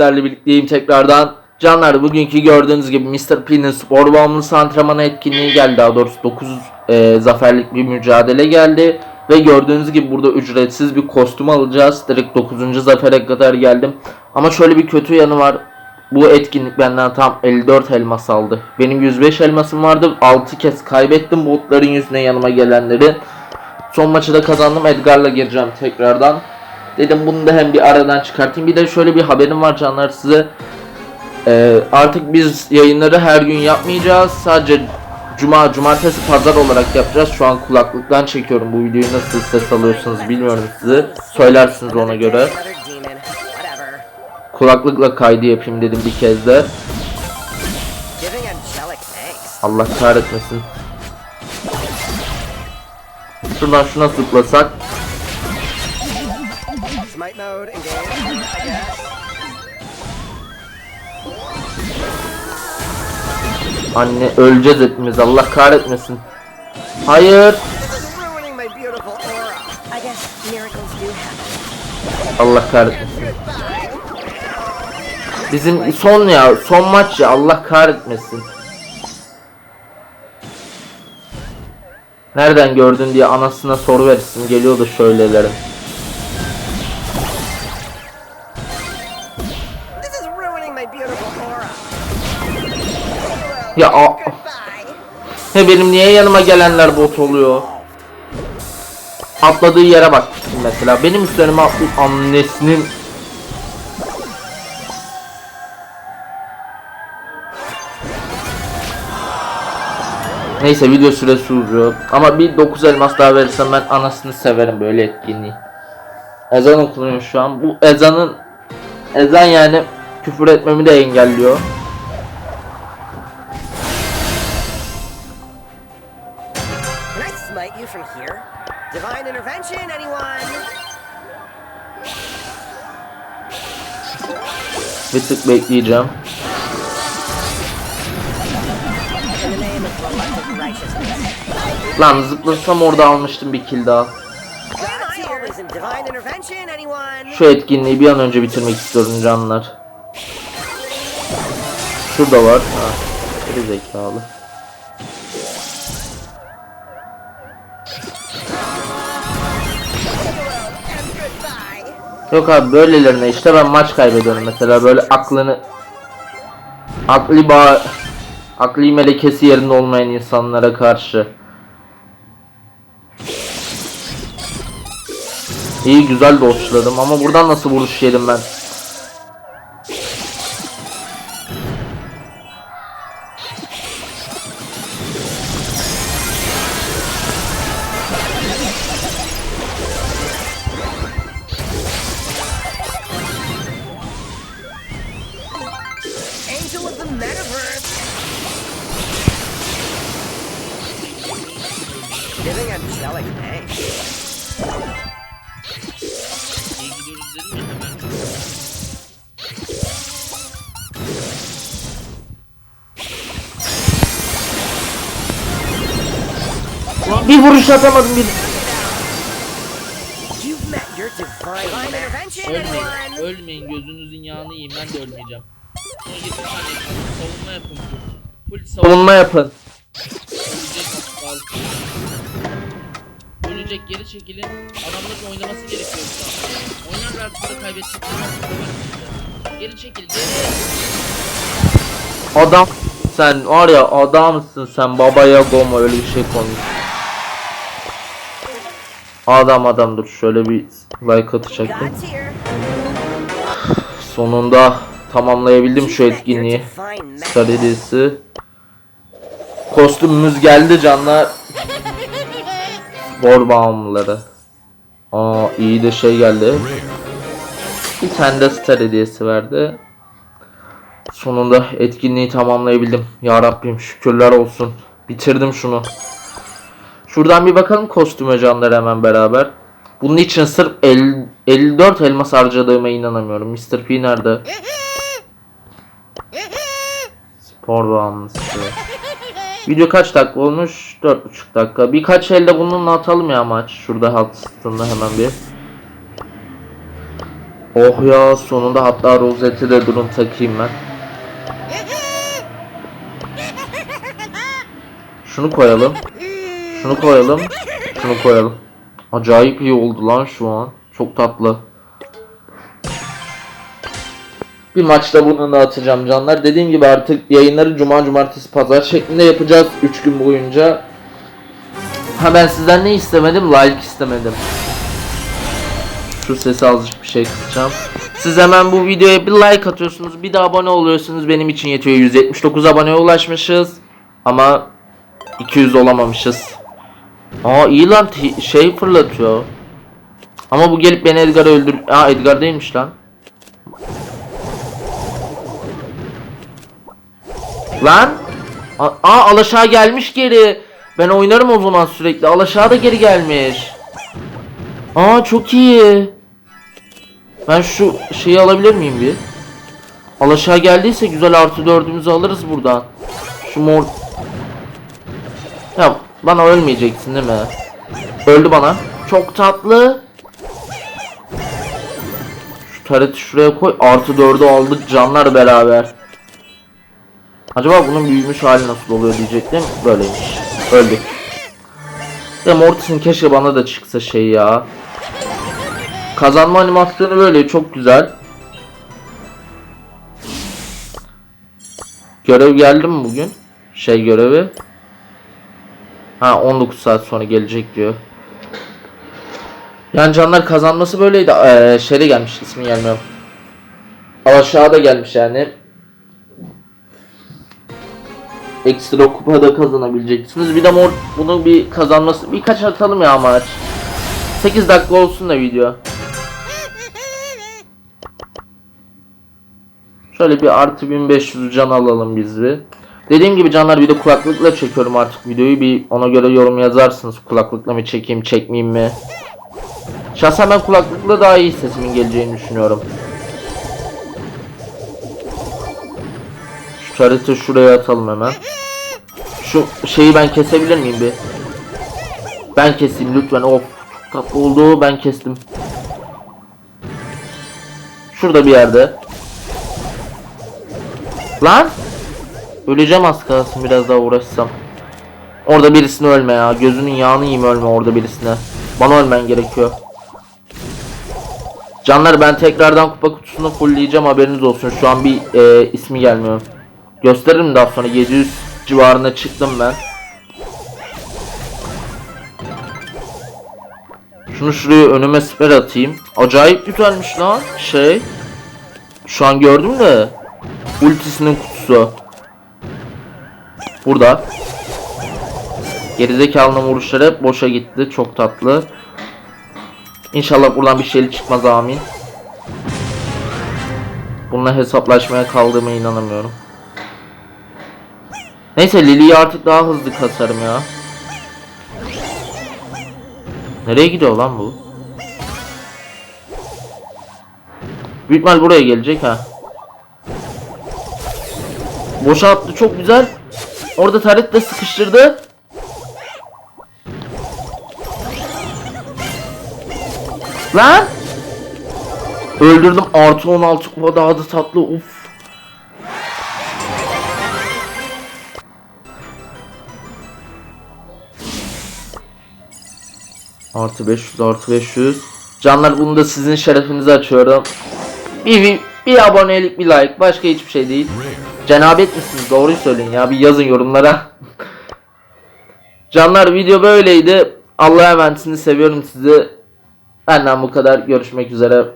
sizlerle birlikteyim tekrardan. Canlar bugünkü gördüğünüz gibi Mr. P'nin spor bağımlısı antrenmanı etkinliği geldi. Daha doğrusu 9 e, zaferlik bir mücadele geldi. Ve gördüğünüz gibi burada ücretsiz bir kostüm alacağız. Direkt 9. zafere kadar geldim. Ama şöyle bir kötü yanı var. Bu etkinlik benden tam 54 elmas aldı. Benim 105 elmasım vardı. 6 kez kaybettim botların yüzüne yanıma gelenleri. Son maçı da kazandım. Edgar'la gireceğim tekrardan. Dedim bunu da hem bir aradan çıkartayım. Bir de şöyle bir haberim var canlar size. Ee, artık biz yayınları her gün yapmayacağız. Sadece cuma, cumartesi, pazar olarak yapacağız. Şu an kulaklıktan çekiyorum. Bu videoyu nasıl ses alıyorsunuz bilmiyorum size. Söylersiniz ona göre. Kulaklıkla kaydı yapayım dedim bir kez de. Allah kahretmesin. Şuradan şuna zıplasak. Mode engaged, I guess. Anne öleceğiz hepimiz Allah kahretmesin. Hayır. Allah kahretmesin. Bizim son ya son maç ya Allah kahretmesin. Nereden gördün diye anasına soru verirsin geliyordu şöylelerin. Ya a- he benim niye yanıma gelenler bot oluyor? Atladığı yere bak mesela benim üstlerime atlayıp annesinin Neyse video süresi uzuyor. Ama bir 9 elmas daha verirsem ben anasını severim böyle etkinliği. Ezan okunuyor şu an. Bu ezanın ezan yani küfür etmemi de engelliyor. Bir tık bekleyeceğim. Lan zıplasam orada almıştım bir kill daha. Şu etkinliği bir an önce bitirmek istiyorum canlar. Şurada var. Ha. Geri zekalı. Yok abi böylelerine işte ben maç kaybediyorum mesela böyle aklını akli bağ akli melekesi yerinde olmayan insanlara karşı. İyi güzel doçladım ama buradan nasıl vuruş yedim ben? Bir vuruş atamadım bir. Ölmeyin, ölmeyin gözünüzün yağını yiyin ben de ölmeyeceğim. Son 20 saniye kaldı. savunma yapın full. Savunma yapın. ölecek geri çekilin. Adamların oynaması gerekiyor. Oynarlar sonra kaybedecek. Geri çekil. Adam sen var ya adamsın sen babaya goma öyle bir şey konuş. Adam adam dur şöyle bir like atacaktım. Sonunda tamamlayabildim şu etkinliği. Staridesi. Kostümümüz geldi canlar. Spor bağımlıları. Aa iyi de şey geldi. Bir tane de star hediyesi verdi. Sonunda etkinliği tamamlayabildim. Ya Rabbim şükürler olsun. Bitirdim şunu. Şuradan bir bakalım kostüme canlar hemen beraber. Bunun için sırf el- 54 elmas harcadığıma inanamıyorum. Mr. P nerede? Spor bağımlısı. Video kaç dakika olmuş? 4,5 dakika. Birkaç elde bununla atalım ya maç. Şurada sınırında hemen bir. Oh ya sonunda hatta rozeti de durun takayım ben. Şunu koyalım. Şunu koyalım. Şunu koyalım. Acayip iyi oldu lan şu an. Çok tatlı. Bir maçta bunu da atacağım canlar. Dediğim gibi artık yayınları cuma, cumartesi, pazar şeklinde yapacağız 3 gün boyunca. Ha ben sizden ne istemedim? Like istemedim. Şu sesi azıcık bir şey kısacağım. Siz hemen bu videoya bir like atıyorsunuz, bir de abone oluyorsunuz. Benim için yetiyor. 179 aboneye ulaşmışız. Ama 200 olamamışız. Aa iyi lan şey fırlatıyor. Ama bu gelip beni Edgar'ı öldür... Aa Edgar değilmiş lan. Lan! Aa alaşağı gelmiş geri. Ben oynarım o zaman sürekli. Alaşağı da geri gelmiş. Aa çok iyi. Ben şu şeyi alabilir miyim bir? Alaşağı geldiyse güzel artı dördümüzü alırız buradan. Şu mor... Ya bana ölmeyeceksin değil mi? Öldü bana. Çok tatlı. Şu tareti şuraya koy. Artı dördü aldık canlar beraber. Acaba bunun büyümüş hali nasıl oluyor diyecektim. Böyleymiş. Öldük. Ya Mortis'in keşke bana da çıksa şey ya. Kazanma animasyonu böyle çok güzel. Görev geldi mi bugün? Şey görevi. Ha 19 saat sonra gelecek diyor. Yani canlar kazanması böyleydi. Ee, şeyde gelmiş ismi gelmiyor. Aşağıda gelmiş yani. Ekstra kupa da kazanabileceksiniz. Bir de mor bunu bir kazanması birkaç atalım ya maç. 8 dakika olsun da video. Şöyle bir artı 1500 can alalım biz bir. Dediğim gibi canlar bir de kulaklıkla çekiyorum artık videoyu. Bir ona göre yorum yazarsınız. Kulaklıkla mı çekeyim, çekmeyeyim mi? Şahsen ben kulaklıkla daha iyi sesimin geleceğini düşünüyorum. Şu tarihte şuraya atalım hemen. Şu şeyi ben kesebilir miyim bir? Ben keseyim lütfen. Of çok tatlı oldu. Ben kestim. Şurada bir yerde. Lan! Öleceğim az kalsın biraz daha uğraşsam. Orada birisini ölme ya. Gözünün yağını yiyeyim ölme orada birisine. Bana ölmen gerekiyor. Canlar ben tekrardan kupa kutusunu fullleyeceğim haberiniz olsun. Şu an bir e, ismi gelmiyor. Gösteririm daha sonra 700 civarına çıktım ben. Şunu şuraya önüme siper atayım. Acayip güzelmiş lan şey. Şu an gördüm de. Ultisinin kutusu. Burada. Gerizekalının vuruşları boşa gitti. Çok tatlı. İnşallah buradan bir şeyli çıkmaz amin. Bununla hesaplaşmaya kaldığıma inanamıyorum. Neyse Lily'yi artık daha hızlı kasarım ya. Nereye gidiyor lan bu? Büyük buraya gelecek ha. Boşa attı çok güzel. Orada taret de sıkıştırdı. Lan! Öldürdüm artı 16 kupa daha da tatlı uf. Artı 500 artı 500. Canlar bunu da sizin şerefinize açıyorum. Bir, bir, bir abonelik bir like başka hiçbir şey değil. Cenabet misiniz doğruyu söyleyin ya bir yazın yorumlara. Canlar video böyleydi. Allah'a emanetsiniz seviyorum sizi. Benden bu kadar görüşmek üzere.